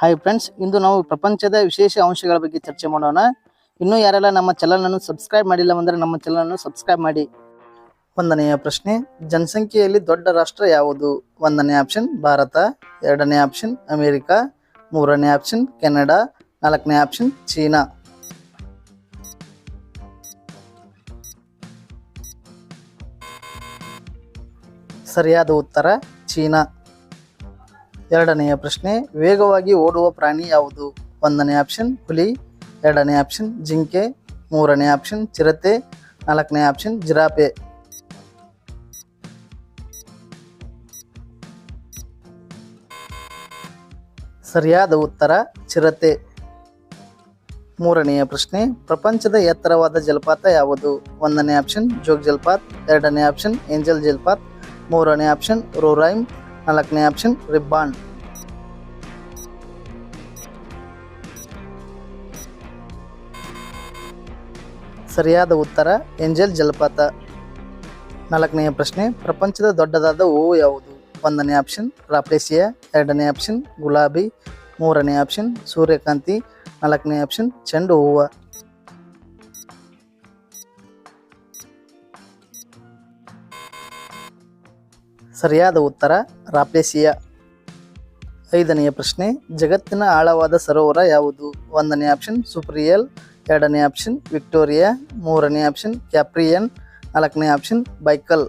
Hi friends ಇಂದು ನಾವು ಪ್ರಪಂಚದ ವಿಶೇಷ ಅಂಶಗಳ ಬಗ್ಗೆ ಚರ್ಚೆ ಮಾಡೋಣ. ಇನ್ನೂ ಯಾರೆಲ್ಲ ನಮ್ಮ ಚಾನಲ್ ಅನ್ನು ಸಬ್ಸ್ಕ್ರೈಬ್ ಮಾಡಿಲ್ಲ ಅಂದರೆ ನಮ್ಮ ಚಾನಲ್ ಅನ್ನು ಸಬ್ಸ್ಕ್ರೈಬ್ ಮಾಡಿ. ಒಂದನೆಯ ಪ್ರಶ್ನೆ, ಜನಸಂಖ್ಯೆಯಲ್ಲಿ ದೊಡ್ಡ ರಾಷ್ಟ್ರ ಯಾವುದು? ಒಂದನೇ ಆಪ್ಷನ್ ಭಾರತ, ಎರಡನೇ ಆಪ್ಷನ್ ಅಮೇರಿಕಾ, ಮೂರನೇ ಆಪ್ಷನ್ ಕೆನಡಾ, ನಾಲ್ಕನೇ ಆಪ್ಷನ್ ಚೀನಾ. ಸರಿಯಾದ ಉತ್ತರ, ಚೀನಾ. ಎರಡನೆಯ ಪ್ರಶ್ನೆ, ವೇಗವಾಗಿ ಓಡುವ ಪ್ರಾಣಿ ಯಾವುದು? ಒಂದನೇ ಆಪ್ಷನ್ ಹುಲಿ, ಎರಡನೇ ಆಪ್ಷನ್ ಜಿಂಕೆ, ಮೂರನೇ ಆಪ್ಷನ್ ಚಿರತೆ, ನಾಲ್ಕನೇ ಆಪ್ಷನ್ ಜಿರಾಪೆ ಸರಿಯಾದ ಉತ್ತರ, ಚಿರತೆ. ಮೂರನೆಯ ಪ್ರಶ್ನೆ, ಪ್ರಪಂಚದ ಎತ್ತರವಾದ ಜಲಪಾತ ಯಾವುದು? ಒಂದನೇ ಆಪ್ಷನ್ ಜೋಗ್ ಜಲಪಾತ್, ಎರಡನೇ ಆಪ್ಷನ್ ಏಂಜಲ್ ಜಲಪಾತ್, ಮೂರನೇ ಆಪ್ಷನ್ ರೋರೈಮ್ ನಾಲ್ಕನೇ ಆಪ್ಷನ್ ರಿಬ್ಬಾನ್ ಸರಿಯಾದ ಉತ್ತರ, ಏಂಜಲ್ ಜಲಪಾತ. ನಾಲ್ಕನೆಯ ಪ್ರಶ್ನೆ, ಪ್ರಪಂಚದ ದೊಡ್ಡದಾದ ಹೂವು ಯಾವುದು? ಒಂದನೇ ಆಪ್ಷನ್ ರಾಪ್ಲೇಸಿಯಾ. ಎರಡನೇ ಆಪ್ಷನ್ ಗುಲಾಬಿ. ಮೂರನೇ ಆಪ್ಷನ್ ಸೂರ್ಯಕಾಂತಿ. ನಾಲ್ಕನೇ ಆಪ್ಷನ್ ಚೆಂಡು ಹೂವು. ಸರಿಯಾದ ಉತ್ತರ, ರಾಪ್ಲೇಸಿಯಾ ಐದನೆಯ ಪ್ರಶ್ನೆ, ಜಗತ್ತಿನ ಆಳವಾದ ಸರೋವರ ಯಾವುದು? ಒಂದನೇ ಆಪ್ಷನ್ ಸುಪ್ರಿಯಲ್, ಎರಡನೇ ಆಪ್ಷನ್ ವಿಕ್ಟೋರಿಯಾ, ಮೂರನೇ ಆಪ್ಷನ್ ಕ್ಯಾಪ್ರಿಯನ್, ನಾಲ್ಕನೇ ಆಪ್ಷನ್ ಬೈಕಲ್.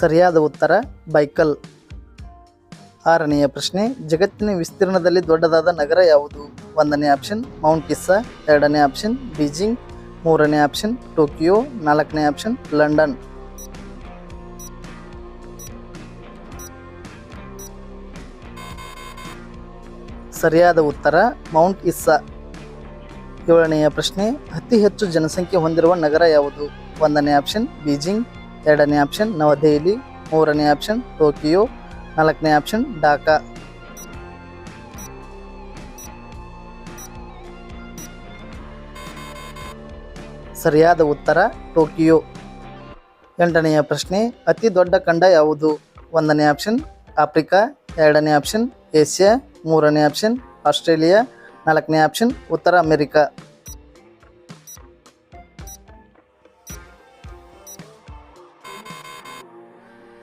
ಸರಿಯಾದ ಉತ್ತರ, ಬೈಕಲ್. ಆರನೆಯ ಪ್ರಶ್ನೆ, ಜಗತ್ತಿನ ವಿಸ್ತೀರ್ಣದಲ್ಲಿ ದೊಡ್ಡದಾದ ನಗರ ಯಾವುದು? ಒಂದನೇ ಆಪ್ಷನ್, ಮೌಂಟ್ ಕಿಸ್ಸಾ, ಎರಡನೇ ಆಪ್ಷನ್, ಬೀಜಿಂಗ್, ಮೂರನೇ ಆಪ್ಷನ್, ಟೋಕಿಯೋ, ನಾಲ್ಕನೇ ಆಪ್ಷನ್, ಲಂಡನ್. ಸರಿಯಾದ ಉತ್ತರ, ಮೌಂಟ್ ಇಸ್ಸಾ ಏಳನೆಯ ಪ್ರಶ್ನೆ, ಅತಿ ಹೆಚ್ಚು ಜನಸಂಖ್ಯೆ ಹೊಂದಿರುವ ನಗರ ಯಾವುದು? ಒಂದನೇ ಆಪ್ಷನ್, ಬೀಜಿಂಗ್, ಎರಡನೇ ಆಪ್ಷನ್, ನವದೆಹಲಿ, ಮೂರನೇ ಆಪ್ಷನ್, ಟೋಕಿಯೋ ನಾಲ್ಕನೇ ಆಪ್ಷನ್ ಢಾಕಾ ಸರಿಯಾದ ಉತ್ತರ, ಟೋಕಿಯೋ. ಎಂಟನೆಯ ಪ್ರಶ್ನೆ, ಅತಿ ದೊಡ್ಡ ಖಂಡ ಯಾವುದು? ಒಂದನೇ ಆಪ್ಷನ್ ಆಫ್ರಿಕಾ. ಎರಡನೇ ಆಪ್ಷನ್ ಏಷ್ಯಾ. ಮೂರನೇ ಆಪ್ಷನ್ ಆಸ್ಟ್ರೇಲಿಯಾ. ನಾಲ್ಕನೇ ಆಪ್ಷನ್ ಉತ್ತರ ಅಮೆರಿಕಾ.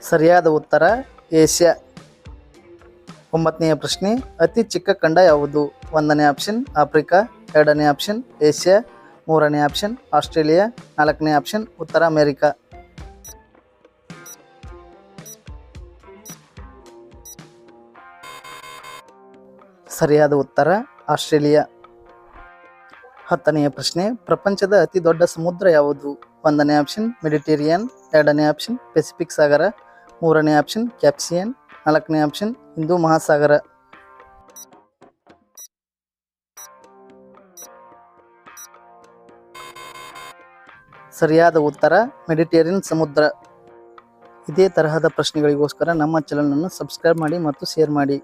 ಸರಿಯಾದ ಉತ್ತರ, ಏಷ್ಯಾ. ಒಂಬತ್ತನೆಯ ಪ್ರಶ್ನೆ, ಅತಿ ಚಿಕ್ಕ ಖಂಡ ಯಾವುದು? ಒಂದನೇ ಆಪ್ಷನ್ ಆಫ್ರಿಕಾ, ಎರಡನೇ ಆಪ್ಷನ್ ಏಷ್ಯಾ, ಮೂರನೇ ಆಪ್ಷನ್ ಆಸ್ಟ್ರೇಲಿಯಾ, ನಾಲ್ಕನೇ ಆಪ್ಷನ್ ಉತ್ತರ ಅಮೆರಿಕ. ಸರಿಯಾದ ಉತ್ತರ, ಆಸ್ಟ್ರೇಲಿಯಾ. ಹತ್ತನೆಯ ಪ್ರಶ್ನೆ, ಪ್ರಪಂಚದ ಅತಿ ದೊಡ್ಡ ಸಮುದ್ರ ಯಾವುದು? ಒಂದನೇ ಆಪ್ಷನ್ ಮೆಡಿಟೇರಿಯನ್, ಎರಡನೇ ಆಪ್ಷನ್ ಪೆಸಿಫಿಕ್ ಸಾಗರ, ಮೂರನೇ ಆಪ್ಷನ್ ಕ್ಯಾಪ್ಸಿಯನ್, ನಾಲ್ಕನೇ ಆಪ್ಷನ್ ಹಿಂದೂ ಮಹಾಸಾಗರ. ಸರಿಯಾದ ಉತ್ತರ, ಮೆಡಿಟೇರಿಯನ್ ಸಮುದ್ರ. ಇದೇ ತರಹದ ಪ್ರಶ್ನೆಗಳಿಗೋಸ್ಕರ ನಮ್ಮ ಚಾನಲನ್ನು ಸಬ್ಸ್ಕ್ರೈಬ್ ಮಾಡಿ ಮತ್ತು ಶೇರ್ ಮಾಡಿ.